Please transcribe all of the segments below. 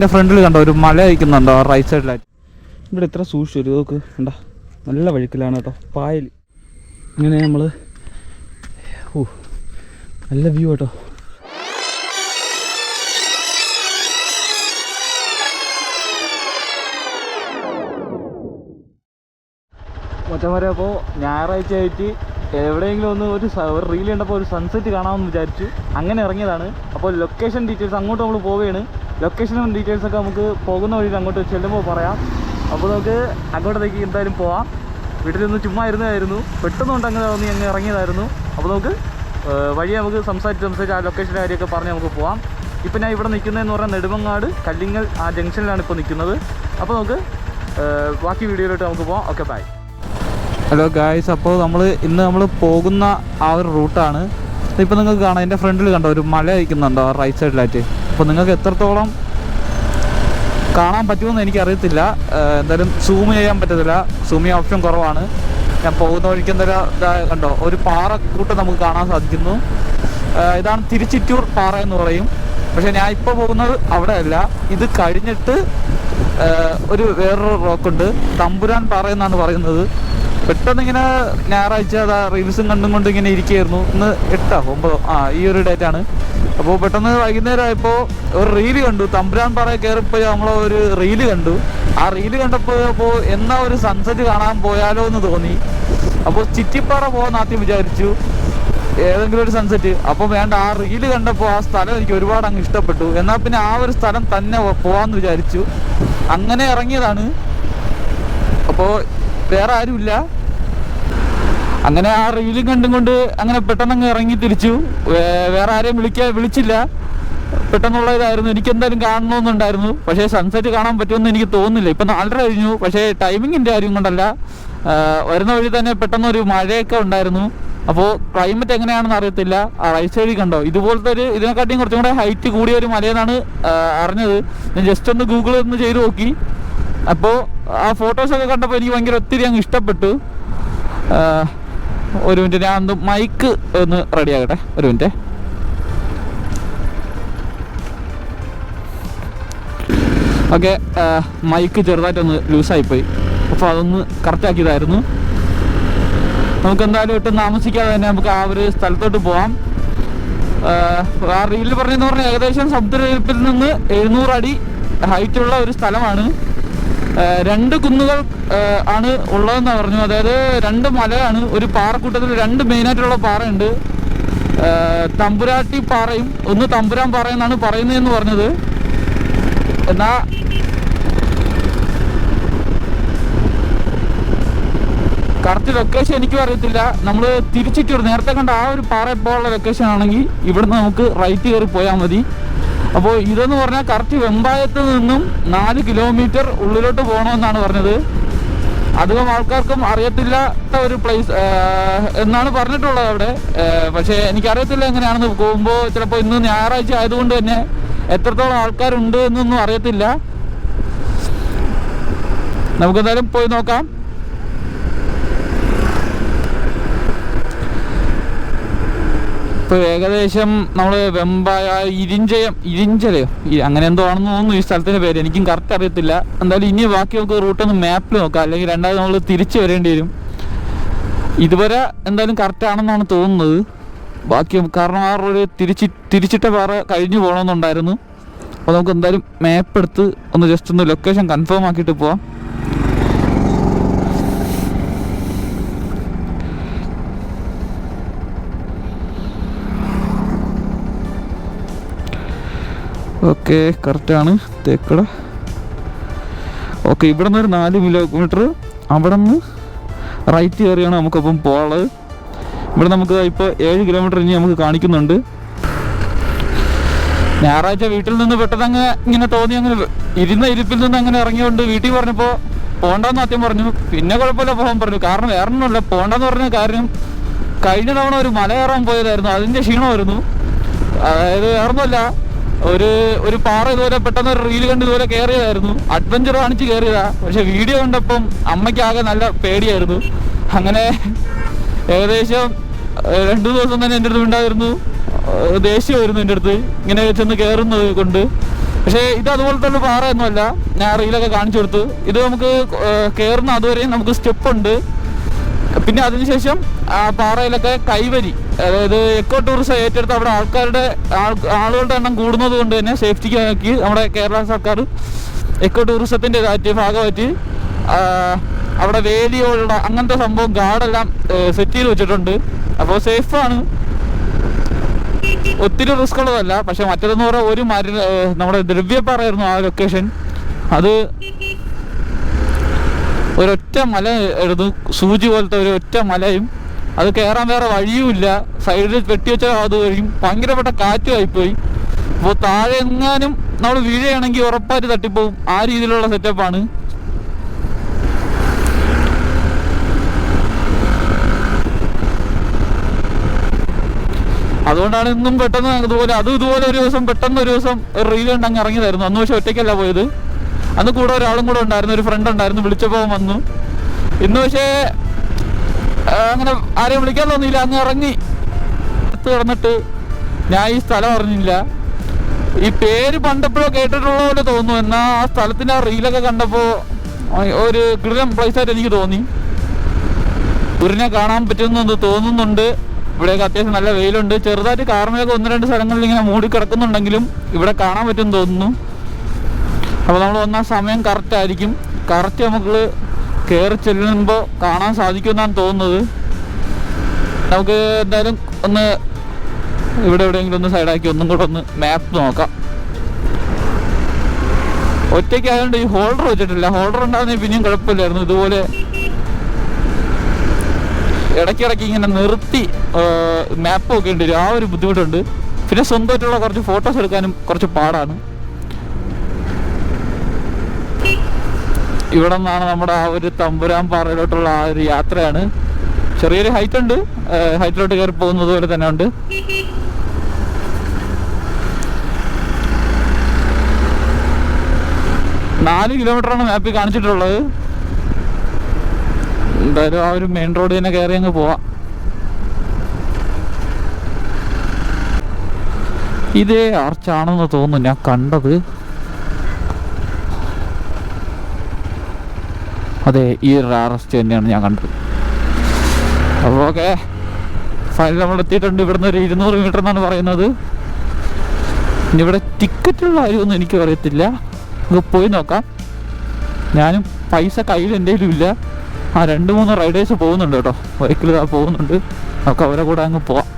എന്റെ ഫ്രണ്ടിൽ കണ്ടോ ഒരു മല അയക്കുന്നുണ്ടോ റൈറ്റ് സൈഡിലായിട്ട് ഇവിടെ ഇത്ര സൂക്ഷിച്ചു ഒരു നോക്ക് കണ്ട? നല്ല വഴുക്കിലാണ് കേട്ടോ പായൽ. ഇങ്ങനെ നമ്മൾ ഓ നല്ല വ്യൂ കേട്ടോ മറ്റന്മാരെ അപ്പോൾ ഞായറാഴ്ച ആയിട്ട് എവിടെയെങ്കിലും ഒന്ന് ഒരു ഒരു റീൽ കണ്ടപ്പോൾ ഒരു സൺസെറ്റ് കാണാമെന്ന് വിചാരിച്ചു. അങ്ങനെ ഇറങ്ങിയതാണ്. അപ്പോൾ ലൊക്കേഷൻ ഡീറ്റെയിൽസ് അങ്ങോട്ട് നമ്മൾ പോവുകയാണ്. ലൊക്കേഷനും ഡീറ്റെയിൽസൊക്കെ നമുക്ക് പോകുന്ന വഴിയിൽ അങ്ങോട്ട് ചെല്ലുമ്പോൾ പറയാം. അപ്പോൾ നമുക്ക് അങ്ങോട്ടേക്ക് എന്തായാലും പോവാം. വീട്ടിൽ നിന്ന് ചുമ്മാ ഇരുന്നതായിരുന്നു. പെട്ടെന്ന് കൊണ്ട് അങ്ങനെ തോന്നി അങ്ങ് ഇറങ്ങിയതായിരുന്നു. അപ്പോൾ നമുക്ക് വഴി നമുക്ക് സംസാരിച്ച് സംസാരിച്ച് ആ ലൊക്കേഷന്റെ കാര്യമൊക്കെ പറഞ്ഞ് നമുക്ക് പോവാം. ഇപ്പം ഞാൻ ഇവിടെ നിൽക്കുന്നതെന്ന് പറഞ്ഞാൽ നെടുമങ്ങാട് കല്ലിങ്ങൽ ആ ജംഗ്ഷനിലാണ് ഇപ്പോൾ നിൽക്കുന്നത്. അപ്പോൾ നമുക്ക് ബാക്കി വീഡിയോയിലോട്ട് നമുക്ക് പോവാം. ഓക്കെ ബൈ ഹലോ ഗായ്സ് അപ്പോൾ നമ്മൾ ഇന്ന് നമ്മൾ പോകുന്ന ആ ഒരു റൂട്ടാണ് ഇപ്പോൾ നിങ്ങൾക്ക് കാണാം എന്റെ ഫ്രണ്ടിൽ കണ്ടോ ഒരു മല അയക്കുന്നുണ്ടോ റൈറ്റ് സൈഡിലായിട്ട് അപ്പോൾ നിങ്ങൾക്ക് എത്രത്തോളം കാണാൻ പറ്റുമെന്ന് എനിക്കറിയത്തില്ല. എന്തായാലും സൂം ചെയ്യാൻ പറ്റത്തില്ല. സൂം ചെയ്യാൻ ഓപ്ഷൻ കുറവാണ്. ഞാൻ പോകുന്ന വഴിക്ക് എന്തായാലും കണ്ടോ ഒരു പാറ കൂട്ടം നമുക്ക് കാണാൻ സാധിക്കുന്നു. ഇതാണ് തിരുച്ചിറ്റൂർ പാറ എന്ന് പറയും. പക്ഷേ ഞാൻ ഇപ്പോൾ പോകുന്നത് അവിടെ അല്ല ഇത് കഴിഞ്ഞിട്ട് ഒരു വേറൊരു റോക്കുണ്ട് തമ്പുരാൻ പാറ എന്നാണ് പറയുന്നത്. പെട്ടെന്ന് ഇങ്ങനെ ഞായറാഴ്ച അതാ റീൽസും കണ്ടും കൊണ്ട് ഇങ്ങനെ ഇരിക്കുകയായിരുന്നു. ഇന്ന് എട്ടോ ഒമ്പതോ? ആ ഈ ഒരു ഡേറ്റ് ആണ്. അപ്പോൾ പെട്ടെന്ന് വൈകുന്നേരം ആയപ്പോൾ ഒരു റീൽ കണ്ടു. തമ്പുരാൻ പാറ കയറിപ്പോയി നമ്മൾ ഒരു റീൽ കണ്ടു. ആ റീൽ കണ്ടപ്പോൾ അപ്പോൾ എന്നാ ഒരു സൺസെറ്റ് കാണാൻ പോയാലോ എന്ന് തോന്നി. അപ്പോൾ ചിറ്റിപ്പാറ പോകാൻ ആദ്യം വിചാരിച്ചു. ഏതെങ്കിലും ഒരു സൺസെറ്റ് അപ്പോൾ വേണ്ട ആ റീൽ കണ്ടപ്പോൾ ആ സ്ഥലം എനിക്ക് ഒരുപാട് അങ്ങ് ഇഷ്ടപ്പെട്ടു. എന്നാൽ പിന്നെ ആ ഒരു സ്ഥലം തന്നെ പോകാമെന്ന് വിചാരിച്ചു. അങ്ങനെ ഇറങ്ങിയതാണ്. അപ്പോൾ വേറെ ആരുമില്ല. അങ്ങനെ ആ റീലും കണ്ടും കൊണ്ട് അങ്ങനെ പെട്ടെന്ന് ഇറങ്ങി തിരിച്ചു. വേറെ ആരെയും വിളിക്കാൻ വിളിച്ചില്ല. പെട്ടെന്നുള്ള ഇതായിരുന്നു എനിക്ക് എന്തായാലും കാണണമെന്നുണ്ടായിരുന്നു പക്ഷേ സൺസെറ്റ് കാണാൻ പറ്റുമെന്ന് എനിക്ക് തോന്നുന്നില്ല. ഇപ്പം നാലര കഴിഞ്ഞു. പക്ഷേ ടൈമിങ്ങിന്റെ കാര്യം കൊണ്ടല്ല. വരുന്ന വഴി തന്നെ പെട്ടെന്ന് ഒരു മഴയൊക്കെ ഉണ്ടായിരുന്നു. അപ്പോൾ ക്ലൈമറ്റ് എങ്ങനെയാണെന്ന് അറിയത്തില്ല. ആ റൈസ് സൈഡിൽ കണ്ടോ? ഇതുപോലത്തെ ഒരു ഇതിനെക്കാട്ടിയും കുറച്ചും കൂടെ ഹൈറ്റ് കൂടിയ ഒരു മലയെന്നാണ് അറിഞ്ഞത്. ഞാൻ ജസ്റ്റ് ഒന്ന് ഗൂഗിൾ ഒന്ന് ചെയ്ത് നോക്കി. അപ്പോൾ ആ ഫോട്ടോസൊക്കെ കണ്ടപ്പോൾ എനിക്ക് ഭയങ്കര ഒത്തിരി അങ്ങ് ഇഷ്ടപ്പെട്ടു. ഒരു മിനിറ്റ് ഞാൻ ഒന്ന് മൈക്ക് ഒന്ന് റെഡി ആകട്ടെ. ഒരു മിനിറ്റ്. ഓക്കെ മൈക്ക് ചെറുതായിട്ടൊന്ന് ലൂസായിപ്പോയി. അപ്പോൾ അതൊന്ന് കറക്റ്റ് ആക്കിയതായിരുന്നു. നമുക്ക് എന്തായാലും ഒട്ടും താമസിക്കാതെ തന്നെ നമുക്ക് ആ ഒരു സ്ഥലത്തോട്ട് പോവാം. ആ, റീലിൽ പറഞ്ഞെന്ന് പറഞ്ഞാൽ ഏകദേശം സമുദ്രനിരപ്പിൽ നിന്ന് എഴുന്നൂറ് അടി ഹൈറ്റുള്ള ഒരു സ്ഥലമാണ്. രണ്ട് കുന്നുകൾ ആണ് ഉള്ളതെന്ന് പറഞ്ഞു. അതായത് രണ്ട് മലയാണ് ഒരു പാറക്കൂട്ടത്തിൽ രണ്ട് മെയിനായിട്ടുള്ള പാറയുണ്ട്. തമ്പുരാട്ടി പാറയും ഒന്ന് തമ്പുരാൻ പാറ എന്നാണ് പറയുന്നതെന്ന് പറഞ്ഞത്. എന്നാ കറക്റ്റ് ലൊക്കേഷൻ എനിക്കും അറിയത്തില്ല. നമ്മൾ തിരിച്ചിട്ട് നേരത്തെ കണ്ട ആ ഒരു പാറ ഇപ്പോൾ ഉള്ള ലൊക്കേഷൻ ആണെങ്കിൽ ഇവിടുന്ന് നമുക്ക് റൈറ്റ് കയറി പോയാൽ മതി. അപ്പോൾ ഇതെന്ന് പറഞ്ഞാൽ കറക്റ്റ് വെമ്പായത്ത് നിന്നും നാല് കിലോമീറ്റർ ഉള്ളിലോട്ട് പോകണമെന്നാണ് പറഞ്ഞത്. അധികം ആൾക്കാർക്കും അറിയത്തില്ലാത്ത ഒരു പ്ലേസ് എന്നാണ് പറഞ്ഞിട്ടുള്ളത് അവിടെ. പക്ഷേ എനിക്കറിയത്തില്ല എങ്ങനെയാണെന്ന്. പോകുമ്പോൾ ചിലപ്പോൾ ഇന്ന് ഞായറാഴ്ച ആയതുകൊണ്ട് തന്നെ എത്രത്തോളം ആൾക്കാരുണ്ട് എന്നൊന്നും അറിയത്തില്ല. നമുക്കെന്തായാലും പോയി നോക്കാം. ഇപ്പോൾ ഏകദേശം നമ്മൾ വെമ്പായ ഇരിഞ്ചയം ഇരിഞ്ചലയോ അങ്ങനെ എന്തോ ആണെന്ന് തോന്നുന്നു ഈ സ്ഥലത്തിന്റെ പേര്. എനിക്കും കറക്റ്റ് അറിയത്തില്ല. എന്തായാലും ഇനി ബാക്കി നമുക്ക് റൂട്ട് ഒന്ന് മാപ്പിൽ നോക്കാം. അല്ലെങ്കിൽ രണ്ടാമത് നമ്മൾ തിരിച്ചു വരേണ്ടി വരും. ഇതുവരെ എന്തായാലും കറക്റ്റ് ആണെന്നാണ് തോന്നുന്നത്. ബാക്കി കാരണം ആ റോഡ് തിരിച്ച് തിരിച്ചിട്ട പാറ കഴിഞ്ഞു പോകണമെന്നുണ്ടായിരുന്നു. അപ്പോൾ നമുക്ക് എന്തായാലും മാപ്പ് എടുത്ത് ഒന്ന് ജസ്റ്റ് ഒന്ന് ലൊക്കേഷൻ കൺഫേം ആക്കിയിട്ട് പോവാം. ഓക്കെ കറക്റ്റാണ് തേക്കട. ഓക്കെ ഇവിടെ നിന്ന് ഒരു നാല് കിലോമീറ്റർ അവിടെ നിന്ന് റൈറ്റ് കയറിയാണ് നമുക്കപ്പം പോകാനുള്ളത് ഇവിടെ നമുക്ക് ഇപ്പോൾ ഏഴ് കിലോമീറ്റർ ഇനി നമുക്ക് കാണിക്കുന്നുണ്ട്. ഞായറാഴ്ച വീട്ടിൽ നിന്ന് പെട്ടെന്ന് അങ്ങ് ഇങ്ങനെ തോന്നി അങ്ങനെ ഇരുന്ന ഇരിപ്പിൽ നിന്ന് അങ്ങനെ ഇറങ്ങിയോണ്ട് വീട്ടിൽ പറഞ്ഞപ്പോൾ പോണ്ടെന്ന് ആദ്യം പറഞ്ഞു. പിന്നെ കുഴപ്പമില്ല പോകാൻ പറഞ്ഞു. കാരണം വേറെ ഒന്നുമില്ല പോണ്ടെന്ന് പറഞ്ഞ കാര്യം കഴിഞ്ഞ തവണ ഒരു മല കയറാൻ പോയതായിരുന്നു. അതിന്റെ ക്ഷീണമായിരുന്നു. അതായത് വേറൊന്നുമല്ല. ഒരു ഒരു പാറ ഇതുപോലെ പെട്ടെന്ന് ഒരു റീൽ കണ്ട് ഇതുപോലെ കയറിയതായിരുന്നു അഡ്വഞ്ചർ കാണിച്ച് കയറിയതാ പക്ഷെ വീഡിയോ കണ്ടപ്പം അമ്മയ്ക്കാകെ നല്ല പേടിയായിരുന്നു. അങ്ങനെ ഏകദേശം രണ്ടു ദിവസം തന്നെ എന്റെ അടുത്ത് ഉണ്ടായിരുന്നു ദേഷ്യമായിരുന്നു എന്റെ അടുത്ത് ഇങ്ങനെ ചെന്ന് കയറുന്നത് കൊണ്ട്. പക്ഷേ ഇത് അതുപോലത്തെ ഒരു പാറയൊന്നുമല്ല ഞാൻ റീലൊക്കെ കാണിച്ചു കൊടുത്തു. ഇത് നമുക്ക് കയറുന്ന അതുവരെയും നമുക്ക് സ്റ്റെപ്പ് ഉണ്ട്. പിന്നെ അതിനുശേഷം ആ പാറയിലൊക്കെ കൈവരി. അതായത് എക്കോ ടൂറിസം ഏറ്റെടുത്ത് അവിടെ ആൾക്കാരുടെ ആൾ- ആളുകളുടെ എണ്ണം കൂടുന്നത് കൊണ്ട് തന്നെ സേഫ്റ്റിക്കാക്കി നമ്മുടെ കേരള സർക്കാർ എക്കോ ടൂറിസത്തിന്റെ കാറ്റ് ഭാഗമായിട്ട് അവിടെ വേലിയോടെ അങ്ങനത്തെ സംഭവം ഗാർഡെല്ലാം സെറ്റ് ചെയ്ത് വെച്ചിട്ടുണ്ട്. അപ്പോൾ സേഫാണ് ഒത്തിരി റിസ്ക് ഉള്ളതല്ല പക്ഷെ മറ്റേതെന്ന് പറയാൻ ഒരു മര ഏർ നമ്മുടെ ദ്രവ്യപ്പാറയായിരുന്നു ആ ലൊക്കേഷൻ അത് ഒരൊറ്റ മല ആയിരുന്നു സൂചി പോലത്തെ ഒരു ഒറ്റ മലയും അത് കയറാൻ വേറെ വഴിയുമില്ല. സൈഡിൽ വെട്ടിവെച്ച അത് കഴിയും ഭയങ്കരപ്പെട്ട കാറ്റുമായിപ്പോയി അപ്പോൾ താഴെ എങ്ങാനും നമ്മൾ വീഴുകയാണെങ്കിൽ ഉറപ്പായിട്ട് തട്ടിപ്പോവും. ആ രീതിയിലുള്ള സെറ്റപ്പാണ് അതുകൊണ്ടാണ് ഇന്നും പെട്ടെന്ന് ഇതുപോലെ അതും ഇതുപോലെ ഒരു ദിവസം പെട്ടെന്ന് ഒരു ദിവസം റീൽ കണ്ടങ്ങ് ഇറങ്ങിയതായിരുന്നു. അന്ന് പക്ഷെ ഒറ്റയ്ക്കല്ല പോയത്. അന്ന് കൂടെ ഒരാളും കൂടെ ഉണ്ടായിരുന്നു. ഒരു ഫ്രണ്ട് ഉണ്ടായിരുന്നു. വിളിച്ചപ്പോൾ വന്നു. ഇന്ന് പക്ഷേ അങ്ങനെ ആരെയും വിളിക്കാൻ തോന്നിയില്ല. അങ്ങ് ഇറങ്ങി കിടന്നിട്ട് ഞാൻ ഈ സ്ഥലം അറിഞ്ഞില്ല. ഈ പേര് പണ്ടപ്പോഴോ കേട്ടിട്ടുള്ള പോലെ തോന്നുന്നു. എന്നാൽ ആ സ്ഥലത്തിന്റെ ആ റീലൊക്കെ കണ്ടപ്പോൾ ഒരു കിടിലം പ്ലേസ് ആയിട്ട് എനിക്ക് തോന്നി. ഉരിനെ കാണാൻ പറ്റുമെന്ന് തോന്നുന്നുണ്ട്. ഇവിടെയൊക്കെ അത്യാവശ്യം നല്ല വെയിലുണ്ട്. ചെറുതായിട്ട് കാർമയൊക്കെ ഒന്ന് രണ്ട് സ്ഥലങ്ങളിൽ ഇങ്ങനെ മൂടി കിടക്കുന്നുണ്ടെങ്കിലും ഇവിടെ കാണാൻ പറ്റുമെന്ന് തോന്നുന്നു. അപ്പോൾ നമ്മൾ വന്ന സമയം കറക്റ്റ് ആയിരിക്കും. കറക്റ്റ് നമുക്ക് കയറി ചെല്ലുമ്പോൾ കാണാൻ സാധിക്കുമെന്നാണ് തോന്നുന്നത്. നമുക്ക് എന്തായാലും ഒന്ന് ഇവിടെ എവിടെയെങ്കിലും ഒന്ന് സൈഡാക്കി ഒന്നും കൂടെ ഒന്ന് മാപ്പ് നോക്കാം. ഒറ്റയ്ക്ക് ആയതുകൊണ്ട് ഈ ഹോൾഡർ വെച്ചിട്ടില്ല. ഹോൾഡർ ഉണ്ടാകുന്ന പിന്നെയും കുഴപ്പമില്ലായിരുന്നു. ഇതുപോലെ ഇടയ്ക്കിടയ്ക്ക് ഇങ്ങനെ നിർത്തി മാപ്പ് ഒക്കെ ഉണ്ട് ആ ഒരു ബുദ്ധിമുട്ടുണ്ട്. പിന്നെ സ്വന്തമായിട്ടുള്ള കുറച്ച് ഫോട്ടോസ് എടുക്കാനും കുറച്ച് പാടാണ്. ഇവിടെ നിന്നാണ് നമ്മുടെ ആ ഒരു തമ്പുരാൻ പാറയിലോട്ടുള്ള ആ ഒരു യാത്രയാണ്. ചെറിയൊരു ഹൈറ്റ് ഉണ്ട്. ഹൈറ്റിലോട്ട് കയറി പോകുന്നത് പോലെ തന്നെ ഉണ്ട്. നാല് കിലോമീറ്ററാണ് മാപ്പിൽ കാണിച്ചിട്ടുള്ളത്. എന്തായാലും ആ ഒരു മെയിൻ റോഡ് തന്നെ കയറി അങ്ങ് പോവാം. ഇതേ ആർച്ചാണെന്ന് തോന്നുന്നു ഞാൻ കണ്ടത്. അതെ ഈ ആർച്ച് തന്നെയാണ് ഞാൻ കണ്ടത്. അപ്പോൾ ഓക്കെ ഫൈനൽ നമ്മൾ എത്തിയിട്ടുണ്ട്. ഇവിടുന്ന് ഒരു ഇരുന്നൂറ് മീറ്റർ എന്നാണ് പറയുന്നത്. ഇനി ഇവിടെ ടിക്കറ്റുള്ള കാര്യമൊന്നും എനിക്ക് അറിയത്തില്ല. നമുക്ക് പോയി നോക്കാം. ഞാനും പൈസ കയ്യിൽ എന്റെ ഇല്ല. ആ രണ്ട് മൂന്ന് റൈഡേഴ്സ് പോകുന്നുണ്ട് കേട്ടോ. ബൈക്കിൽ പോകുന്നുണ്ട്. നമുക്ക് അവരെ കൂടെ അങ്ങ് പോവാം.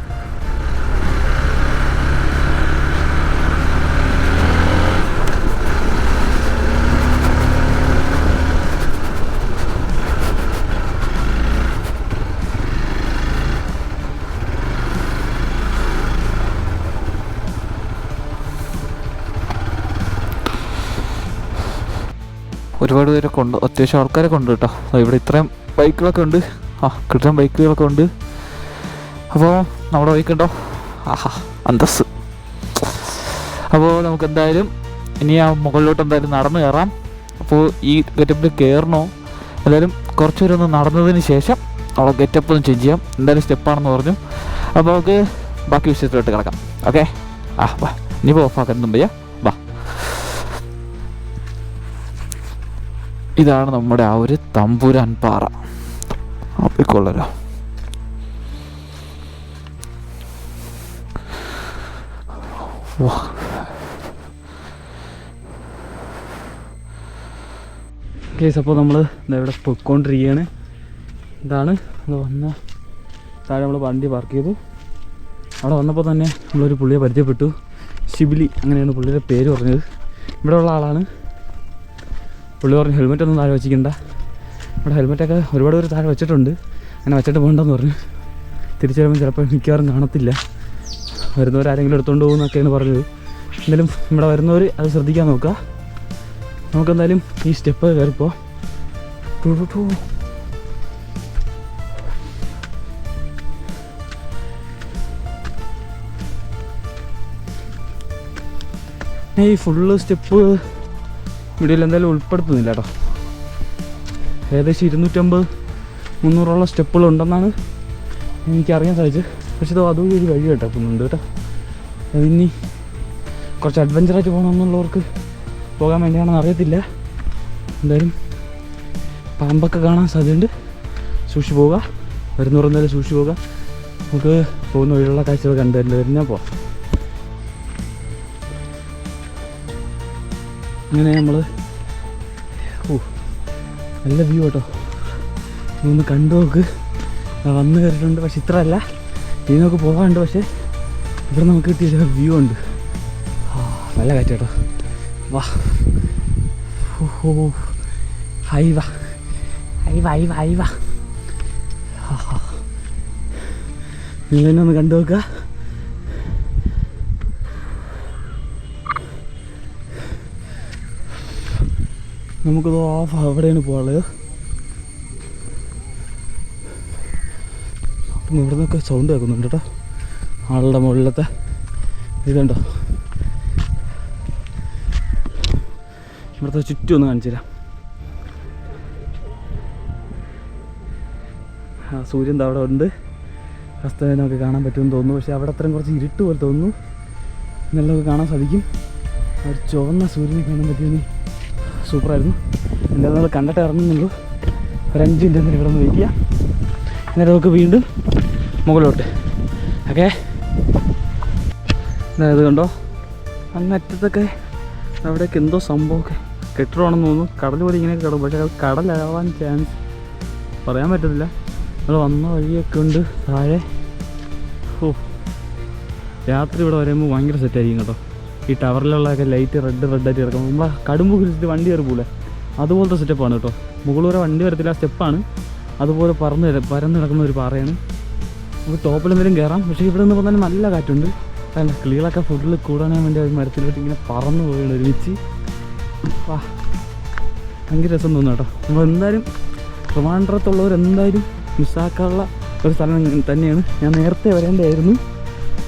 ഒരുപാട് പേരൊക്കെ ഉണ്ട് അത്യാവശ്യം ആൾക്കാരൊക്കെ ഉണ്ട് കേട്ടോ. ഇവിടെ ഇത്രയും ബൈക്കുകളൊക്കെ ഉണ്ട്. ആ കിട്ടുന്ന ബൈക്കുകളൊക്കെ ഉണ്ട്. അപ്പോൾ നമ്മുടെ ബൈക്കുണ്ടോ ആഹാ അന്തസ് അപ്പോൾ നമുക്ക് എന്തായാലും ഇനി ആ മുകളിലോട്ട് എന്തായാലും നടന്നു കയറാം. അപ്പോൾ ഈ ഗെറ്റപ്പിൽ കയറണോ എന്തായാലും കുറച്ച് പേര് ഒന്ന് നടന്നതിന് ശേഷം നമ്മളെ ഗെറ്റപ്പ് ഒന്ന് ചേഞ്ച് ചെയ്യാം. എന്തായാലും സ്റ്റെപ്പാണെന്ന് പറഞ്ഞു. അപ്പോൾ നമുക്ക് ബാക്കി വിഷയത്തിലോട്ട് കിടക്കാം. ഓക്കെ ആ ഇനിയിപ്പോൾ ഓഫാക്കാൻ ചെയ്യാം വാ ഇതാണ് നമ്മുടെ ആ ഒരു തമ്പുരാൻ പാറ. അപ്പിക്കൊള്ളലോ കേസ് അപ്പോൾ നമ്മൾ ഇവിടെ പൊയ്ക്കൊണ്ടിരിക്കുകയാണ്. ഇതാണ് അത് വന്ന താഴെ നമ്മൾ വണ്ടി പാർക്ക് ചെയ്തു. അവിടെ വന്നപ്പോൾ തന്നെ നമ്മളൊരു പുള്ളിയെ പരിചയപ്പെട്ടു. ശിബിലി അങ്ങനെയാണ് പുള്ളിയുടെ പേര് പറഞ്ഞത്. ഇവിടെ ഉള്ള ആളാണ് പുള്ളി പറഞ്ഞു ഹെൽമെറ്റ് ഒന്നും താഴെ വെച്ചിക്കണ്ട ഇവിടെ ഹെൽമെറ്റൊക്കെ ഒരുപാട് പേര് താഴെ വെച്ചിട്ടുണ്ട്. അങ്ങനെ വെച്ചിട്ട് പോകണ്ടെന്ന് പറഞ്ഞു. തിരിച്ചു വരുമ്പോൾ ചിലപ്പോൾ മിക്കവാറും കാണത്തില്ല. വരുന്നവരാരെങ്കിലും എടുത്തുകൊണ്ട് പോകുന്നൊക്കെയാണ് പറഞ്ഞത്. എന്തായാലും ഇവിടെ വരുന്നവർ അത് ശ്രദ്ധിക്കാൻ നോക്കുക നമുക്കെന്തായാലും ഈ സ്റ്റെപ്പ് കയറിപ്പോ. Two two two. ഈ ഫുള്ള് സ്റ്റെപ്പ്. വീഡിയോയിൽ എന്തായാലും ഉൾപ്പെടുത്തുന്നില്ല കേട്ടോ. ഏകദേശം ഇരുന്നൂറ്റമ്പത് മുന്നൂറോളം സ്റ്റെപ്പുകൾ ഉണ്ടെന്നാണ് എനിക്കറിയാൻ സാധിച്ചത്. പക്ഷേ ഇത് അതും ഒരു വഴി കേട്ടോ പോകുന്നുണ്ട് കേട്ടോ. അതിനി കുറച്ച് അഡ്വഞ്ചറായിട്ട് പോകണമെന്നുള്ളവർക്ക് പോകാൻ വേണ്ടിയാണെന്ന് അറിയത്തില്ല. എന്തായാലും പാമ്പൊക്കെ കാണാൻ സാധ്യതയുണ്ട്. സൂക്ഷിച്ച് പോവുക. വരുന്നവർ എന്തായാലും സൂക്ഷിച്ച് പോവുക. നമുക്ക് പോകുന്ന വഴിയുള്ള കാഴ്ചകൾ കണ്ടു തന്നെ വരുന്ന പോവാം. അങ്ങനെ നമ്മൾ ഓ നല്ല വ്യൂ കേട്ടോ ഒന്ന് കണ്ടു നോക്ക്. വന്ന് കയറിയിട്ടുണ്ട്. പക്ഷെ ഇത്ര അല്ല ഇനി നമുക്ക് പോകാനുണ്ട് പക്ഷേ ഇവിടെ നമുക്ക് കിട്ടിയ വ്യൂ ഉണ്ട്. ആ നല്ല കാറ്റ് കേട്ടോ. വാ. ഹോ ഹൈ. വാ. ഹൈ വാ വാ ഹൈ വാ. നിങ്ങൾ തന്നെ ഒന്ന് കണ്ടു നോക്കുക നമുക്കത് ഓഫ് അവിടെയാണ് പോകാനുള്ളത് ഇവിടെ നിന്നൊക്കെ സൗണ്ട് കേൾക്കുന്നുണ്ട് കേട്ടോ. ആളുടെ മുകളിലത്തെ ഇതുണ്ടോ ഇവിടുത്തെ ചുറ്റും ഒന്ന് കാണിച്ചു തരാം. ആ സൂര്യൻ അവിടെ ഉണ്ട്. അസ്തമയം കാണാൻ പറ്റുമെന്ന് തോന്നുന്നു. പക്ഷേ അവിടെ അത്രയും കുറച്ച് ഇരുട്ട് പോലെ തോന്നുന്നു. എന്നുള്ളതൊക്കെ കാണാൻ സാധിക്കും. ഒരു ചുവന്ന സൂര്യനെ കാണാൻ പറ്റിയെന്ന് സൂപ്പറായിരുന്നു. എന്തായാലും നമ്മൾ കണ്ടിട്ട് ഇറങ്ങുന്നുള്ളൂ. ഒരു അഞ്ച് മിനിറ്റ് എന്തെങ്കിലും ഇവിടെ വെയിറ്റ് ചെയ്യാം. എന്നിട്ട് നമുക്ക് വീണ്ടും മുകളിലോട്ട്. ഓക്കെ അതായത് കണ്ടോ? അങ്ങറ്റത്തൊക്കെ അവിടെയൊക്കെ എന്തോ സംഭവമൊക്കെ കെട്ടിടമാണെന്ന് തോന്നുന്നു. കടൽ പോലെ ഇങ്ങനെ കിടക്കും. പക്ഷേ അത് കടലാവാൻ ചാൻസ് പറയാൻ പറ്റത്തില്ല. നമ്മൾ വന്ന വഴിയൊക്കെ ഉണ്ട് താഴെ. ഓ. രാത്രി ഇവിടെ വരുമ്പോൾ ഭയങ്കര സെറ്റായിരിക്കും കേട്ടോ. ഈ ടവറിലുള്ളതൊക്കെ ലൈറ്റ് റെഡ് റെഡായിട്ട് കിടക്കും നമ്മൾ കടുമ്പ് കുരിച്ചിട്ട് വണ്ടി കയറി പോലെ അതുപോലത്തെ സെറ്റപ്പാണ് കേട്ടോ. മുകളിൽ വരെ വണ്ടി വരത്തില്ല സ്റ്റെപ്പാണ് അതുപോലെ പറന്ന് പരന്ന് കിടക്കുന്ന ഒരു പാറയാണ്. നമുക്ക് ടോപ്പിൽ എന്തെങ്കിലും കയറാം പക്ഷേ ഇവിടെ നിന്ന് പറഞ്ഞാൽ നല്ല കാറ്റുണ്ട്. അല്ല കിളികളൊക്കെ ഫുഡിൽ കൂടാൻ വേണ്ടി ഒരു മരത്തിലോട്ട് ഇങ്ങനെ പറന്ന് പോവുകയാണ് ഒരുമിച്ച്. വാ ഭയങ്കര രസം തോന്നുന്നു കേട്ടോ. നമ്മൾ എന്തായാലും ട്രിവാൻഡ്രത്തുള്ളവർ എന്തായാലും മിസ്സാക്കാനുള്ള ഒരു സ്ഥലം തന്നെയാണ്. ഞാൻ നേരത്തെ വരേണ്ടതായിരുന്നു.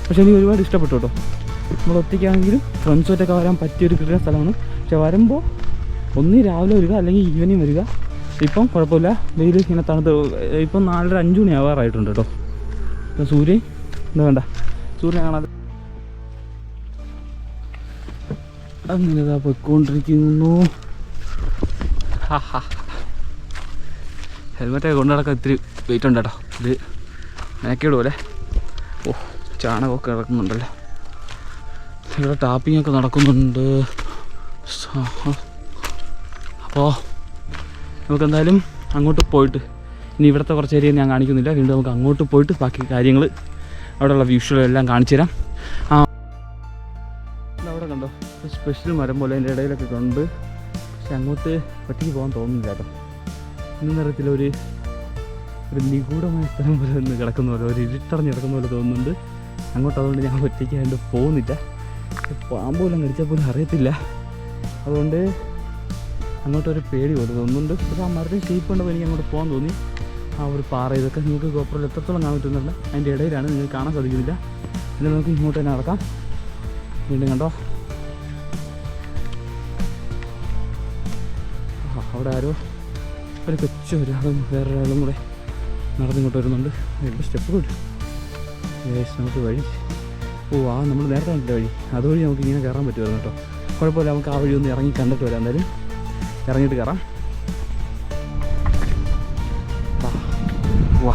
പക്ഷേ എനിക്ക് ഒരുപാട് ഇഷ്ടപ്പെട്ടു കേട്ടോ. നമ്മൾ ഒറ്റയ്ക്കാണെങ്കിലും ഫ്രണ്ട്സുമായിട്ടൊക്കെ വരാൻ പറ്റിയൊരു കിട്ടുന്ന സ്ഥലമാണ് പക്ഷെ വരുമ്പോൾ ഒന്ന് രാവിലെ വരിക അല്ലെങ്കിൽ ഈവനിങ് വരിക. ഇപ്പം കുഴപ്പമില്ല. വെയിൽ ഇങ്ങനെ തണുത്ത് ഇപ്പം നാലര അഞ്ച് മണി ആവാറായിട്ടുണ്ട് കേട്ടോ. ഇപ്പം സൂര്യൻ എന്താ വേണ്ട. സൂര്യൻ കാണാതെ. അങ്ങനെ ഇതാ പൊയ്ക്കൊണ്ടിരിക്കുന്നു. ഹെൽമെറ്റൊക്കെ കൊണ്ടു നടക്കാൻ ഇത്തിരി വെയിറ്റ് ഉണ്ട് കേട്ടോ. ഇത് അല്ലേ ഓ ചാണകമൊക്കെ കിടക്കുന്നുണ്ടല്ലോ ഇവിടെ ടാപ്പിംഗ് ഒക്കെ നടക്കുന്നുണ്ട്. അപ്പോൾ നമുക്ക് എന്തായാലും അങ്ങോട്ട് പോയിട്ട് ഇനി ഇവിടുത്തെ കുറച്ച് ഏരിയ ഞാൻ കാണിക്കുന്നില്ല. വീണ്ടും നമുക്ക് അങ്ങോട്ട് പോയിട്ട് ബാക്കി കാര്യങ്ങൾ അവിടെയുള്ള വ്യൂഷുകളെല്ലാം കാണിച്ചു തരാം. ആ അവിടെ കണ്ടോ? സ്പെഷ്യൽ മരം പോലെ അതിന്റെ ഇടയിലൊക്കെ ഉണ്ട് പക്ഷെ അങ്ങോട്ട് ഒറ്റയ്ക്ക് പോകാൻ തോന്നുന്നില്ല കേട്ടോ. ഇന്ന് നിറത്തിൽ ഒരു ഒരു നിഗൂഢമായ സ്ഥലം പോലെ ഒന്ന് കിടക്കുന്ന പോലെ ഒരു ഇരുട്ടറിഞ്ഞ് കിടക്കുന്ന പോലെ തോന്നുന്നുണ്ട്. അങ്ങോട്ട് അതുകൊണ്ട് ഞാൻ ഒറ്റയ്ക്ക് അതിന്റെ പോകുന്നില്ല. പാമ്പ് പോലും കടിച്ചാൽ പോലും അറിയത്തില്ല. അതുകൊണ്ട് അങ്ങോട്ടൊരു പേടി കൊടുത്തു ഒന്നുണ്ട് പക്ഷേ ആ മരത്തിൽ ഷേപ്പ് കണ്ടപ്പോൾ എനിക്ക് അങ്ങോട്ട് പോകാൻ തോന്നി. ആ ഒരു പാറ ഇതൊക്കെ നിങ്ങൾക്ക് ഗോപ്രോയിൽ എത്രത്തോളം കാണാൻ പറ്റുന്നില്ല അതിന്റെ ഇടയിലാണ് നിങ്ങൾക്ക് കാണാൻ സാധിക്കുന്നില്ല. എന്നാൽ നമുക്ക് ഇങ്ങോട്ട് തന്നെ നടക്കാം. വീണ്ടും കണ്ടോ? അവിടെ ആരോ ഒരു കൊച്ചു ഒരാളും വേറൊരാളും കൂടെ നടന്നിങ്ങോട്ട് വരുന്നുണ്ട്. സ്റ്റെപ്പ് കൂടി. നമുക്ക് വഴി ഓ ആ നമ്മൾ നേരത്തെ കണ്ടിട്ട് വഴി. അതുവഴി നമുക്ക് ഇങ്ങനെ കയറാൻ പറ്റുമായിരുന്നു കേട്ടോ. കുഴപ്പമില്ല നമുക്ക് ആ വഴി ഒന്ന് ഇറങ്ങി കണ്ടിട്ട് വരാം എന്തായാലും. ഇറങ്ങിയിട്ട് കയറാം. വാ.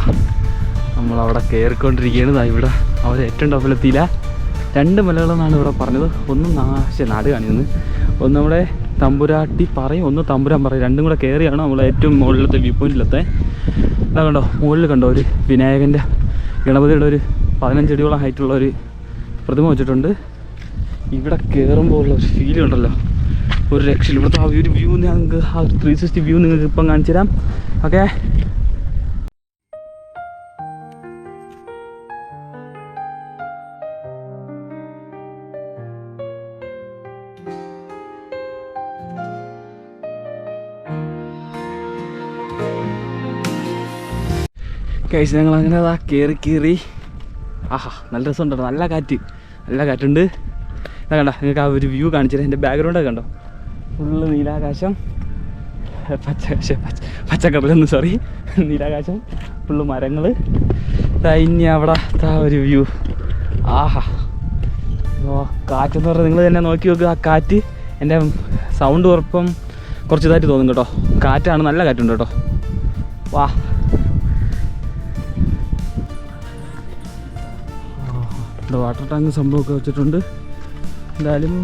നമ്മളവിടെ കയറിക്കൊണ്ടിരിക്കുകയാണ്. ഇവിടെ അവർ ഏറ്റവും ടഫിലെത്തിയില്ല രണ്ട് മലകളെന്നാണ് ഇവിടെ പറഞ്ഞത്. ഒന്ന് നാശ നാട് കാണിയെന്ന് ഒന്ന് നമ്മുടെ തമ്പുരാട്ടി പറയും ഒന്ന് തമ്പുരാൻ പറയും. രണ്ടും കൂടെ കയറിയാണ് നമ്മൾ ഏറ്റവും മുകളിലത്തെ വ്യൂ പോയിന്റിലെത്തെ. ഇതാ കണ്ടോ മുകളിൽ കണ്ടോ ഒരു വിനായകന്റെ ഗണപതിയുടെ ഒരു പതിനഞ്ചടിയോളം ഹൈറ്റുള്ള ഒരു പ്രതിമ വെച്ചിട്ടുണ്ട്. ഇവിടെ കയറുമ്പോൾ ഉള്ള ഒരു ഫീൽ ഉണ്ടല്ലോ. ഒരു രക്ഷയിൽ ഇവിടുത്തെ ആ ഒരു വ്യൂ ഞങ്ങൾക്ക് ആ ഒരു ത്രീ സിക്സ്റ്റി വ്യൂ നിങ്ങൾക്ക് ഇപ്പം കാണിച്ചു തരാം. ഓക്കെ കഴിച്ച് ഞങ്ങൾ അങ്ങനെ അതാ കയറി കയറി ആഹാ നല്ല രസമുണ്ടോ നല്ല കാറ്റ്. നല്ല കാറ്റുണ്ട്. ഇതാ കണ്ട നിങ്ങൾക്ക് ആ ഒരു വ്യൂ കാണിച്ചത് എന്റെ ബാക്ക്ഗ്രൗണ്ടൊക്കെ കണ്ടോ? ഫുള്ള് നീലാകാശം. പച്ച പച്ച സോറി നീലാകാശം ഫുള്ള് മരങ്ങൾ ഇനി അവിടെ ആ ഒരു വ്യൂ ആഹാ. ഓ കാറ്റെന്ന് പറഞ്ഞാൽ നിങ്ങൾ തന്നെ നോക്കി നോക്കുക ആ കാറ്റ്. എന്റെ സൗണ്ട് ഉറപ്പം കുറച്ച് ഇതായിട്ട് തോന്നും കേട്ടോ. കാറ്റാണ് നല്ല കാറ്റുണ്ട് കേട്ടോ. വാ. ഇവിടെ വാട്ടർ ടാങ്ക് സംഭവമൊക്കെ വെച്ചിട്ടുണ്ട്. എന്തായാലും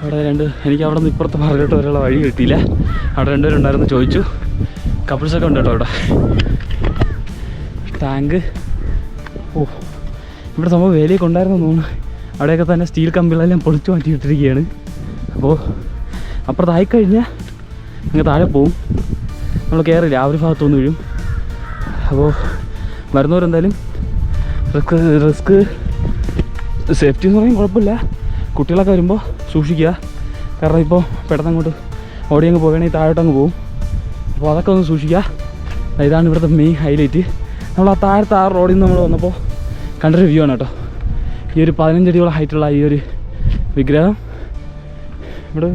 അവിടെ രണ്ട് എനിക്ക് അവിടെ നിന്ന് ഇപ്പുറത്തെ ഭാഗത്തോട്ട് വരെയുള്ള വഴി കിട്ടിയില്ല. അവിടെ രണ്ടുപേരുണ്ടായിരുന്നു ചോദിച്ചു. കപ്പിൾസൊക്കെ ഉണ്ട് കേട്ടോ അവിടെ? ടാങ്ക് ഓ ഇവിടെ സംഭവം വേലിയൊക്കെ ഉണ്ടായിരുന്നു തോന്നുന്നു. അവിടെയൊക്കെ തന്നെ സ്റ്റീൽ കമ്പികളെല്ലാം പൊളിച്ചു മാറ്റിയിട്ടിരിക്കുകയാണ്. അപ്പോൾ അപ്പുറത്തായിക്കഴിഞ്ഞാൽ അങ്ങ് താഴെ പോവും. നമ്മൾ കയറില്ല ആ ഒരു ഭാഗത്തൊന്ന് വീഴും. അപ്പോൾ വരുന്നവരെന്തായാലും റിസ്ക് റിസ്ക് സേഫ്റ്റി എന്ന് പറയും കുഴപ്പമില്ല. കുട്ടികളൊക്കെ വരുമ്പോൾ സൂക്ഷിക്കുക. കാരണം ഇപ്പോൾ പെട്ടെന്ന് അങ്ങോട്ട് ഓടി അങ്ങ് പോവുകയാണെങ്കിൽ താഴോട്ടങ്ങ് പോകും അപ്പോൾ അതൊക്കെ ഒന്ന് സൂക്ഷിക്കുക. ഇതാണ് ഇവിടുത്തെ മെയിൻ ഹൈലൈറ്റ് നമ്മൾ ആ താഴത്തെ ആ റോഡിൽ നിന്ന് നമ്മൾ വന്നപ്പോൾ കണ്ടൊരു വ്യൂ ആണ് കേട്ടോ. ഈ ഒരു പതിനഞ്ചടിയോളം ഹൈറ്റുള്ള ഈ ഒരു വിഗ്രഹം. ഇവിടെ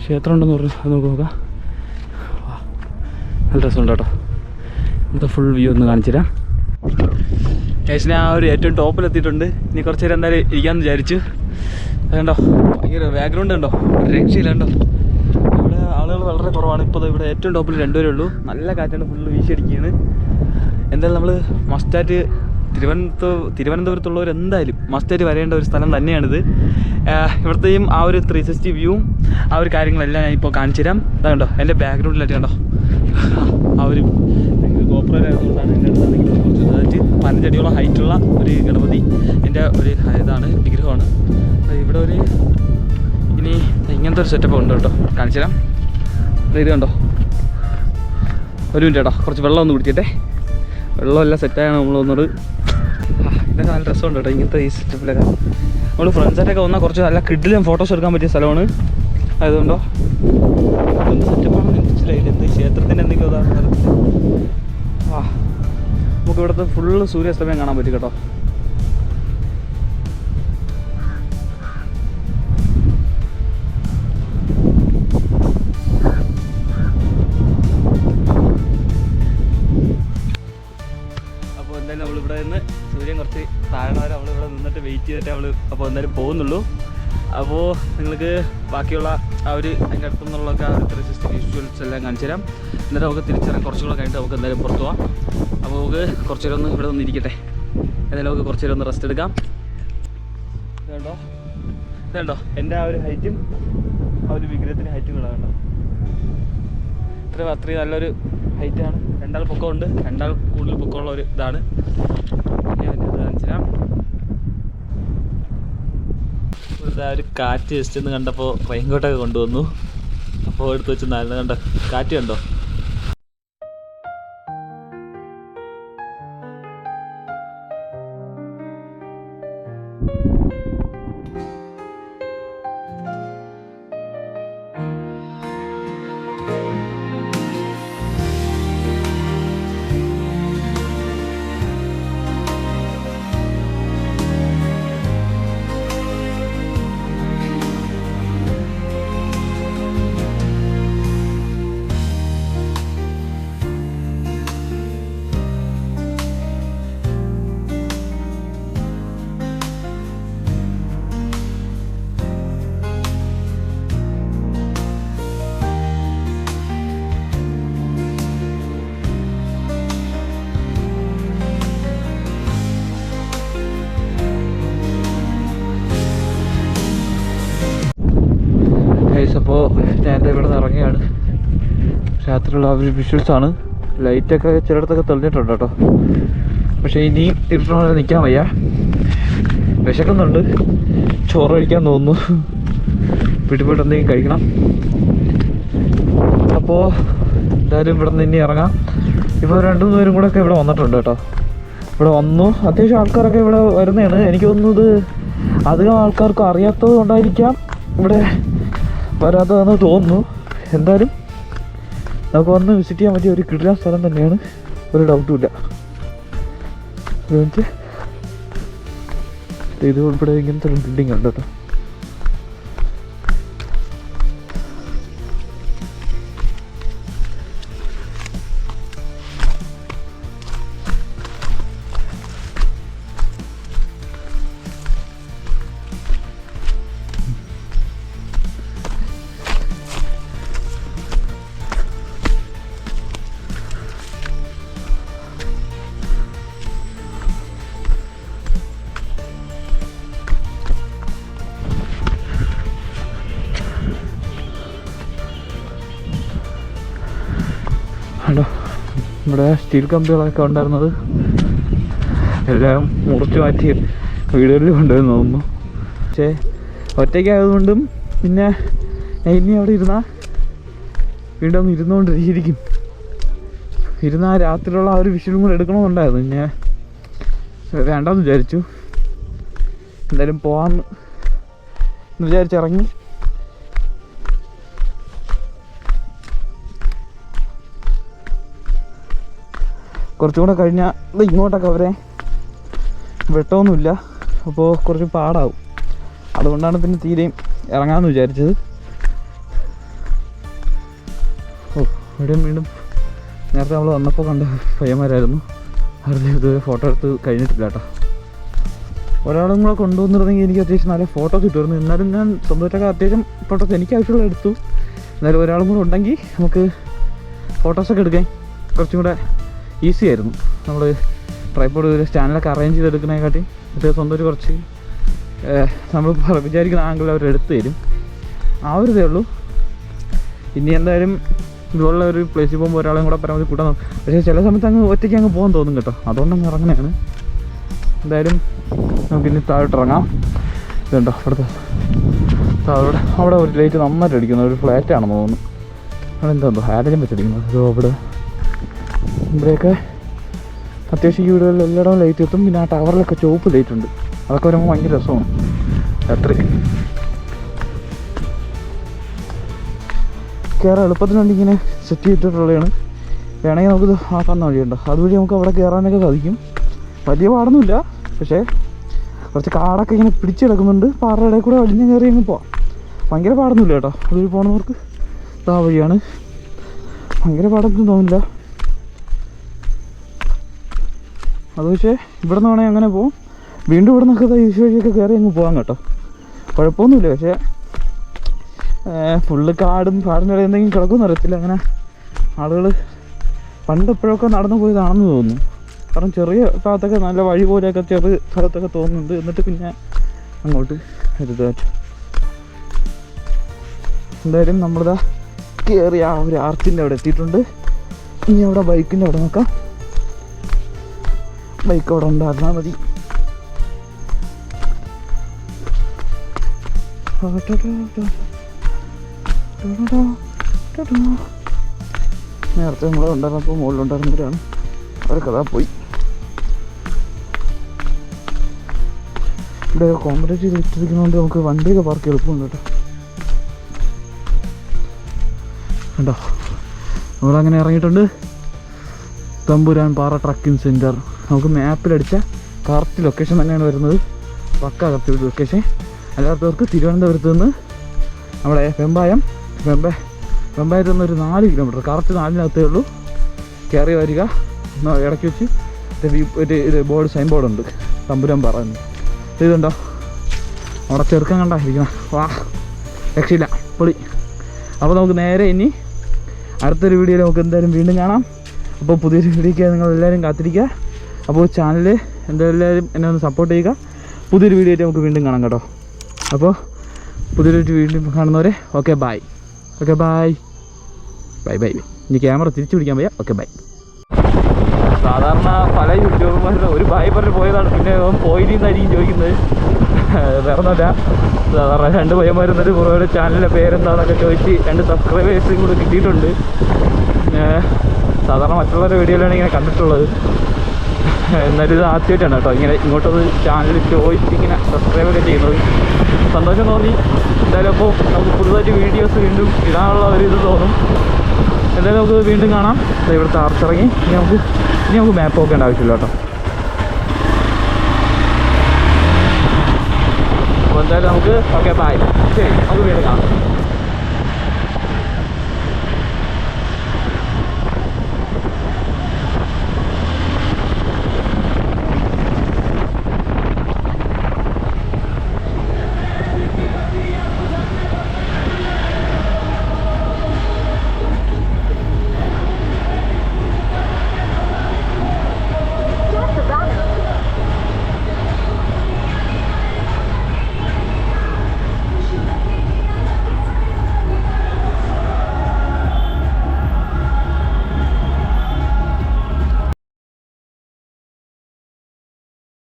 ക്ഷേത്രം ഉണ്ടെന്ന് പറഞ്ഞു അത് നോക്കാം. വാ. നല്ല രസമുണ്ട് കേട്ടോ. ഇവിടുത്തെ ഫുൾ വ്യൂ ഒന്ന് കാണിച്ചു തരാം ഏഷ്യനെ ആ ഒരു ഏറ്റവും ടോപ്പിലെത്തിയിട്ടുണ്ട് ഇനി കുറച്ച് നേരം എന്തായാലും ഇരിക്കാമെന്ന് വിചാരിച്ചു. അതുണ്ടോ ഭയങ്കര ബാക്ക്ഗ്രൗണ്ട് ഉണ്ടോ ഒരു ഇവിടെ ആളുകൾ വളരെ കുറവാണ്. ഇപ്പോൾ ഇവിടെ ഏറ്റവും ടോപ്പിൽ രണ്ടുപേരേ ഉള്ളൂ. നല്ല കാറ്റാണ് ഫുള്ള് വീശിയടിക്കുകയാണ് എന്തായാലും നമ്മൾ മസ്റ്റായിട്ട് തിരുവനന്തപുരം തിരുവനന്തപുരത്തുള്ളവർ എന്തായാലും മസ്റ്റായിട്ട് വരേണ്ട ഒരു സ്ഥലം തന്നെയാണിത്. ഇവിടുത്തെയും ആ ഒരു ത്രീ സിക്സ്റ്റി വ്യൂവും ആ ഒരു കാര്യങ്ങളെല്ലാം ഞാൻ ഇപ്പോൾ കാണിച്ചു തരാം അതുകൊണ്ടോ കണ്ടോ? എന്റെ ബാക്ക്ഗ്രൗണ്ടിലായിട്ട് കണ്ടോ? ആ ഒരു ഗോപുരമായതുകൊണ്ടാണ് എന്റെ അടുത്താണെങ്കിൽ കുറച്ച് അഞ്ച് പതിനഞ്ചടിയോളം ഹൈറ്റുള്ള ഒരു ഗണപതി എന്റെ ഒരു ഇതാണ് വിഗ്രഹമാണ്. ഇവിടെ ഒരു ഇനി ഇങ്ങനത്തെ ഒരു സെറ്റപ്പ് ഉണ്ട് കേട്ടോ. കാണിച്ചു തരാം. ഇത് കണ്ടോ? ഒരു മിനിറ്റ് കേട്ടോ കുറച്ച് വെള്ളം ഒന്ന് കുടിക്കട്ടെ വെള്ളമെല്ലാം സെറ്റായാണ് നമ്മൾ വന്നത്. ഇതൊക്കെ നല്ല രസമുണ്ട് കേട്ടോ ഇങ്ങനത്തെ ഈ സെറ്റപ്പിലൊക്കെ നമ്മൾ ഫ്രണ്ട്സായിട്ടൊക്കെ വന്നാൽ കുറച്ച് നല്ല കിഡിലും ഫോട്ടോസ് എടുക്കാൻ പറ്റിയ സ്ഥലമാണ്. അതുകൊണ്ടോ സെറ്റപ്പാണെന്ന് മനസ്സിലായില്ല. എന്ത് ക്ഷേത്രത്തിന്റെ എന്തെങ്കിലും അറിയത്തില്ല. നമുക്ക് ഇവിടുത്തെ ഫുള്ള് സൂര്യാസ്തമയം കാണാൻ പറ്റും കേട്ടോ. അപ്പോൾ എന്തായാലും നമ്മളിവിടെ നിന്ന് സൂര്യൻ കുറച്ച് താഴെ വരെ നമ്മളിവിടെ നിന്നിട്ട് വെയിറ്റ് ചെയ്തിട്ട് നമ്മൾ അപ്പോൾ എന്തായാലും പോകുന്നുള്ളൂ. അപ്പോൾ നിങ്ങൾക്ക് ബാക്കിയുള്ള ആ ഒരു അതിന്റെ അടുത്തു നിന്നുള്ളൊക്കെ ആ ഒരു വിഷ്വൽസ് എല്ലാം കാണിച്ചു തരാം എന്നിട്ട് നമുക്ക് തിരിച്ചിറങ്ങി കുറച്ചുകൂടെ കഴിഞ്ഞിട്ട് നമുക്ക് എന്തായാലും പുറത്തു പോവാം. അപ്പോൾ നമുക്ക് കുറച്ച് നേരം ഒന്ന് ഇവിടെ നിന്നിരിക്കട്ടെ. എന്തായാലും നമുക്ക് കുറച്ച് നേരം ഒന്ന് റെസ്റ്റ് എടുക്കാം. ഇതുണ്ടോ? ഇതുണ്ടോ? എന്റെ ആ ഒരു ഹൈറ്റും ആ ഒരു വിഗ്രഹത്തിന്റെ ഹൈറ്റും കൂടെ കണ്ടോ? ഇത്ര അത്രയും നല്ലൊരു ഹൈറ്റാണ് രണ്ടാൾ പൊക്കമുണ്ട്. രണ്ടാൾ കൂടുതൽ പൊക്കമുള്ള ഒരു ഇതാണ്. ഞാൻ കാണിച്ചു തരാം ഇതാ ഒരു കാറ്റ് ജസ്റ്റ് ഒന്ന് കണ്ടപ്പോൾ റെയിൻകോട്ടൊക്കെ കൊണ്ടുവന്നു. അപ്പോൾ എടുത്ത് വെച്ച് നല്ല കണ്ടോ കാറ്റ് കണ്ടോ? രാത്രിയുള്ള ആ ഒരു വിഷ്വൽസ് ആണ് ലൈറ്റൊക്കെ ചിലയിടത്തൊക്കെ തെളിഞ്ഞിട്ടുണ്ട് കേട്ടോ. പക്ഷേ ഇനി ഇരുട്ടോടെ നിൽക്കാൻ വയ്യ. വിശക്കുന്നുണ്ട്. ചോറ് കഴിക്കാൻ തോന്നുന്നു. വീട്ടിൽ എന്തെങ്കിലും കഴിക്കണം. അപ്പോൾ എന്തായാലും ഇവിടെ നിന്ന് ഇനി ഇറങ്ങാം. ഇപ്പോൾ രണ്ടു മൂന്ന് പേരും കൂടെ ഒക്കെ ഇവിടെ വന്നിട്ടുണ്ട് കേട്ടോ. ഇവിടെ വന്നു. അത്യാവശ്യം ആൾക്കാരൊക്കെ ഇവിടെ വരുന്നതാണ്. എനിക്ക് തോന്നുന്നത് അധികം ആൾക്കാർക്കും അറിയാത്തത് കൊണ്ടായിരിക്കാം ഇവിടെ വരാത്തതെന്ന് തോന്നുന്നു. എന്തായാലും നമുക്ക് വന്ന് വിസിറ്റ് ചെയ്യാൻ പറ്റിയ ഒരു കിടിലൻ സ്ഥലം തന്നെയാണ്. ഒരു ഡൗട്ടും ഇല്ല. ഒരു മിനിറ്റ് ഇത് ഉൾപ്പെടെ ഇങ്ങനത്തെ ഒരു ബിൽഡിംഗ് ഉണ്ട് കേട്ടോ. ഇവിടെ സ്റ്റീൽ കമ്പികളൊക്കെ ഉണ്ടായിരുന്നത്. എല്ലാം മുറിച്ച് മാറ്റി വീടുകളിൽ കൊണ്ടുവന്ന് തോന്നുന്നു. പക്ഷേ ഒറ്റയ്ക്കായതുകൊണ്ടും പിന്നെ ഇനി അവിടെ ഇരുന്നാൽ വീണ്ടും ഒന്ന് ഇരുന്നുകൊണ്ടിരിക്കും. ഇരുന്ന ആ രാത്രിയുള്ള ആ ഒരു വിഷയം കൂടെ എടുക്കണമെന്നുണ്ടായിരുന്നു. ഞാൻ വേണ്ടെന്ന് വിചാരിച്ചു. എന്തായാലും പോകാമെന്ന് വിചാരിച്ചിറങ്ങി. കുറച്ചും കൂടെ കഴിഞ്ഞാൽ ഇത് ഇങ്ങോട്ടൊക്കെ അവരെ വെട്ടമൊന്നുമില്ല അപ്പോൾ കുറച്ച് പാടാവും. അതുകൊണ്ടാണ് പിന്നെ തീരെയും ഇറങ്ങാമെന്ന് വിചാരിച്ചത്. ഓ ഇവിടെയും വീണ്ടും നേരത്തെ നമ്മൾ വന്നപ്പോൾ കണ്ട പയ്യന്മാരായിരുന്നു. അവരുടെ ഇതുവരെ ഫോട്ടോ എടുത്ത് കഴിഞ്ഞിട്ടില്ല കേട്ടോ ഒരാളും കൂടെ കൊണ്ടുവന്നിരുന്നെങ്കിൽ എനിക്ക് അത്യാവശ്യം നല്ല ഫോട്ടോ കിട്ടുമായിരുന്നു. എന്നാലും ഞാൻ സ്വന്തമായിട്ടൊക്കെ അത്യാവശ്യം ഫോട്ടോസ് എനിക്ക് ആവശ്യമുള്ള എടുത്തു. എന്നാലും ഒരാളും കൂടെ ഉണ്ടെങ്കിൽ നമുക്ക് ഫോട്ടോസൊക്കെ എടുക്കാൻ കുറച്ചും കൂടെ ഈസി ആയിരുന്നു. നമ്മൾ ട്രൈപ്പോഡ് ഒരു സ്റ്റാൻഡിലൊക്കെ അറേഞ്ച് ചെയ്തെടുക്കുന്നതിനെക്കാട്ടി സ്വന്തം ഒരു കുറച്ച് നമ്മൾ വിചാരിക്കുന്ന ആംഗിൾ അവർ എടുത്തു തരും. ആ ഒരു ഇതേ ഉള്ളൂ. ഇനി എന്തായാലും ഇതുപോലുള്ള ഒരു പ്ലേസിൽ പോകുമ്പോൾ ഒരാളെയും കൂടെ പരമാവധി കൂട്ടാൻ പക്ഷേ ചില സമയത്ത് അങ്ങ് ഒറ്റയ്ക്ക് അങ്ങ് പോകാൻ തോന്നും കേട്ടോ. അതുകൊണ്ടങ്ങ് ഇറങ്ങണയാണ് എന്തായാലും നമുക്ക് ഇനി താഴോട്ട് ഇറങ്ങാം. ഇതുണ്ടോ അവിടുത്തെ അവിടെ അവിടെ ഒരു ലൈറ്റ് നന്നായിട്ട് അടിക്കുന്നു ഒരു ഫ്ലാറ്റ് ആണെന്ന് തോന്നുന്നു. അവിടെ എന്താ ഹാഡലും വെച്ചടിക്കുന്നത്. അതോ അവിടെ ഇവിടെയൊക്കെ അത്യാവശ്യം ഈ വീടുകളിൽ എല്ലായിടവും ലൈറ്റ് എത്തും. പിന്നെ ആ ടവറിലൊക്കെ ചുവപ്പ് ലൈറ്റ് ഉണ്ട്. അതൊക്കെ വരുമ്പോൾ ഭയങ്കര രസമാണ്. രാത്രി. കയറാൻ എളുപ്പത്തിനുണ്ട് ഇങ്ങനെ സെറ്റ് ചെയ്തിട്ടുള്ളതാണ്. വേണമെങ്കിൽ നമുക്ക് ആ തന്ന വഴിയുണ്ട്. അതുവഴി നമുക്ക് അവിടെ കയറാനൊക്കെ സാധിക്കും. വലിയ പാടൊന്നുമില്ല. പക്ഷേ കുറച്ച് കാടൊക്കെ ഇങ്ങനെ പിടിച്ചെടുക്കുന്നുണ്ട് പാറയുടെ കൂടെ വലിഞ്ഞ് കയറി അങ്ങ് പോവാം. ഭയങ്കര പാടൊന്നുമില്ല കേട്ടോ. അതുവഴി പോകണവർക്ക് ഇതാ വഴിയാണ്. ഭയങ്കര പാടൊന്നും തോന്നില്ല അത് പക്ഷേ ഇവിടെ നിന്ന് വേണമെങ്കിൽ അങ്ങനെ പോവും. വീണ്ടും ഇവിടെ നിന്നൊക്കെ ഈശോ വഴിയൊക്കെ കയറി അങ്ങ് പോകാം കേട്ടോ. കുഴപ്പമൊന്നുമില്ല. പക്ഷേ ഫുള്ള് കാടും കാടിന്റെ ഇടയിൽ എന്തെങ്കിലും കിടക്കുമെന്ന് അറിയത്തില്ല. അങ്ങനെ ആളുകൾ പണ്ട് എപ്പോഴൊക്കെ നടന്നു പോയതാണെന്ന് തോന്നുന്നു. കാരണം ചെറിയ ഭാഗത്തൊക്കെ നല്ല വഴി പോലെയൊക്കെ ചെറിയ സ്ഥലത്തൊക്കെ തോന്നുന്നുണ്ട്. എന്നിട്ട് പിന്നെ അങ്ങോട്ട് എടുത്താറ്റ് എന്തായാലും നമ്മളിതാ കയറി ആ ഒരു ആർച്ചിന്റെ അവിടെ എത്തിയിട്ടുണ്ട്. ഇനി അവിടെ ബൈക്കിന്റെ അവിടെ നോക്കാം. ബൈക്ക് അവിടെ ഉണ്ടായിരുന്നാൽ മതി. നേരത്തെ നമ്മൾ ഉണ്ടായിരുന്നപ്പോൾ മുകളിലുണ്ടായിരുന്നവരാണ്. അവരൊക്കെ അതാ പോയി. ഇവിടെ കോൺക്രീറ്റ് ചെയ്ത് ഇട്ടിരിക്കുന്നതുകൊണ്ട് നമുക്ക് വണ്ടിയൊക്കെ പാർക്ക് എളുപ്പമുണ്ട് കേട്ടോ. കണ്ടോ? നമ്മളങ്ങനെ ഇറങ്ങിയിട്ടുണ്ട്. തമ്പുരാൻ പാറ ട്രക്കിംഗ് സെന്റർ നമുക്ക് മാപ്പിലടിച്ച കറക്റ്റ് ലൊക്കേഷൻ തന്നെയാണ് വരുന്നത്. പക്ക കറക്റ്റ് ലൊക്കേഷൻ അല്ലാത്തവർക്ക് തിരുവനന്തപുരത്ത് നിന്ന് നമ്മുടെ വെമ്പായം വെമ്പ വെമ്പായത്തു നിന്ന് ഒരു നാല് കിലോമീറ്റർ കറക്റ്റ് നാലിനകത്തേ ഉള്ളൂ. കയറി വരിക. ഇടയ്ക്ക് വെച്ച് ഒരു ഇത് ബോർഡ് സൈൻ ബോർഡ് ഉണ്ട്. തമ്പുരാൻ പറഞ്ഞു ഇതുണ്ടോ? അവിടെ ചെറുക്കം ഇരിക്കുന്ന വാ. രക്ഷയില്ല. പൊളി. അപ്പോൾ നമുക്ക് നേരെ ഇനി അടുത്തൊരു വീഡിയോയിൽ നമുക്ക് എന്തായാലും വീണ്ടും കാണാം. അപ്പോൾ പുതിയൊരു വീഡിയോയ്ക്ക് നിങ്ങൾ എല്ലാവരും കാത്തിരിക്കുക. അപ്പോൾ ചാനൽ എന്തെല്ലാവരും എന്നെ ഒന്ന് സപ്പോർട്ട് ചെയ്യുക. പുതിയൊരു വീഡിയോ ആയിട്ട് നമുക്ക് വീണ്ടും കാണാം കേട്ടോ. അപ്പോൾ പുതിയൊരു വീണ്ടും കാണുന്നവരെ okay bye okay bye bye bye ഇനി ക്യാമറ തിരിച്ചു പിടിക്കാൻ വയ്യ. ഓക്കെ ബൈ സാധാരണ പല യൂട്യൂബർമാരുടെ ഒരു ബായ് പറഞ്ഞ് പോയതാണ്. പിന്നെ പോയില്ലെന്നായിരിക്കും ചോദിക്കുന്നത്. വേറെ ഒന്നുമല്ല സാധാരണ രണ്ട് പയ്യന്മാർ എന്നിട്ട് കുറേ ചാനലിന്റെ പേരെന്താണെന്നൊക്കെ ചോദിച്ച് രണ്ട് സബ്സ്ക്രൈബേഴ്സും കൂടെ കിട്ടിയിട്ടുണ്ട്. സാധാരണ മറ്റുള്ളവരുടെ വീഡിയോയിലാണ് ഇങ്ങനെ കണ്ടിട്ടുള്ളത്. എന്നാലും ഇത് ആദ്യമായിട്ടാണ് കേട്ടോ. ഇങ്ങനെ ഇങ്ങോട്ടൊന്ന് ചാനൽ ചോദിച്ച് ഇങ്ങനെ സബ്സ്ക്രൈബ് ഒക്കെ ചെയ്യുന്നത്. സന്തോഷം തോന്നി. എന്തായാലും അപ്പോൾ നമുക്ക് പുതുതായിട്ട് വീഡിയോസ് വീണ്ടും ഇടാനുള്ള ഒരു ഇത് തോന്നും. എന്തായാലും നമുക്ക് വീണ്ടും കാണാം. ഇവിടുത്തെ ആർച്ചിറങ്ങി ഇനി നമുക്ക് ഇനി നമുക്ക് മാപ്പ് നോക്കേണ്ട ആവശ്യമില്ല കേട്ടോ. അപ്പോൾ എന്തായാലും നമുക്ക് ഓക്കെ ബായ് ശരി നമുക്ക് വീണ്ടും കാണാം.